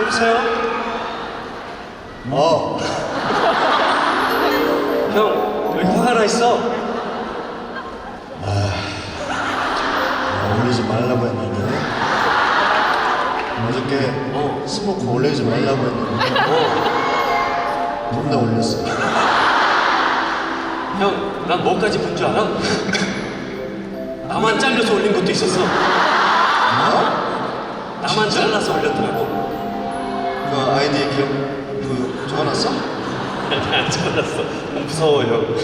여보세요? 어. 형, 왜 화가 나 있어? 올리지 말라고 했는데. 어저께 어. 스모크 올리지 말라고 했는데. 어. 겁나 올렸어. 형, 난 뭐까지 본 줄 알아? 나만 잘려서 올린 것도 있었어. 아이디 기억, 그, 적어놨어? 안 잘랐어. 무서워, 형.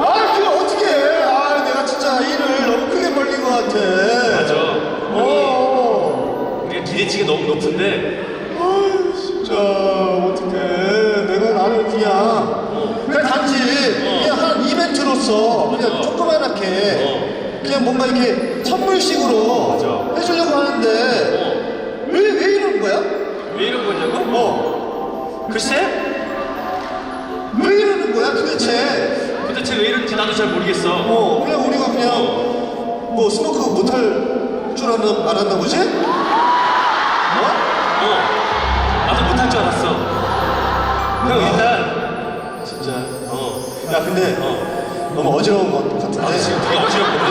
아, 그게 어떻게 해. 아, 내가 진짜 일을 너무 크게 벌린 것 같아. 맞아. 어. 우리가 기대치가 너무 높은데, 아, 진짜, 어떡해. 내가 나를 그냥, 그냥 단지, 그냥 한 이벤트로서, 그냥 맞아. 조그만하게, 그냥 뭔가 이렇게 선물식 글쎄? 왜 이러는 거야, 도대체? 도대체 왜 이런지 나도 잘 모르겠어. 어, 그냥 우리가 그냥, 뭐, 스모크 못할 줄 알았나, 알았나 보지? 뭐? 어, 나도 못할 줄 알았어. 형, 일단, 진짜. 어, 야, 근데, 어. 너무 어지러운 것 같은데. 나도 지금 되게 어지럽거든.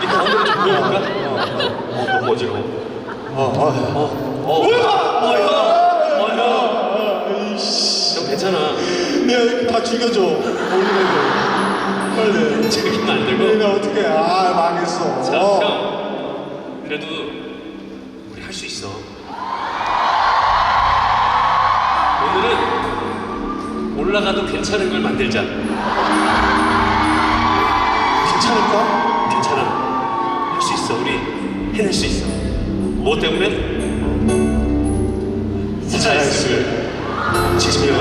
이렇게 엉덩이 좀 보여볼까? 어, 어, 너무 어지러워. 어, 어, 어, 어, 어, 형, 다 죽여줘. 올리는 거. 빨리. 지금 만들고. 얘가 어떻게, 아, 망했어. 자, 어. 형. 그래도 우리 할 수 있어. 오늘은 올라가도 괜찮은 걸 만들자. 괜찮을까? 괜찮아. 할 수 있어. 우리 해낼 수 있어. 뭐 때문에? 스트레스. 70년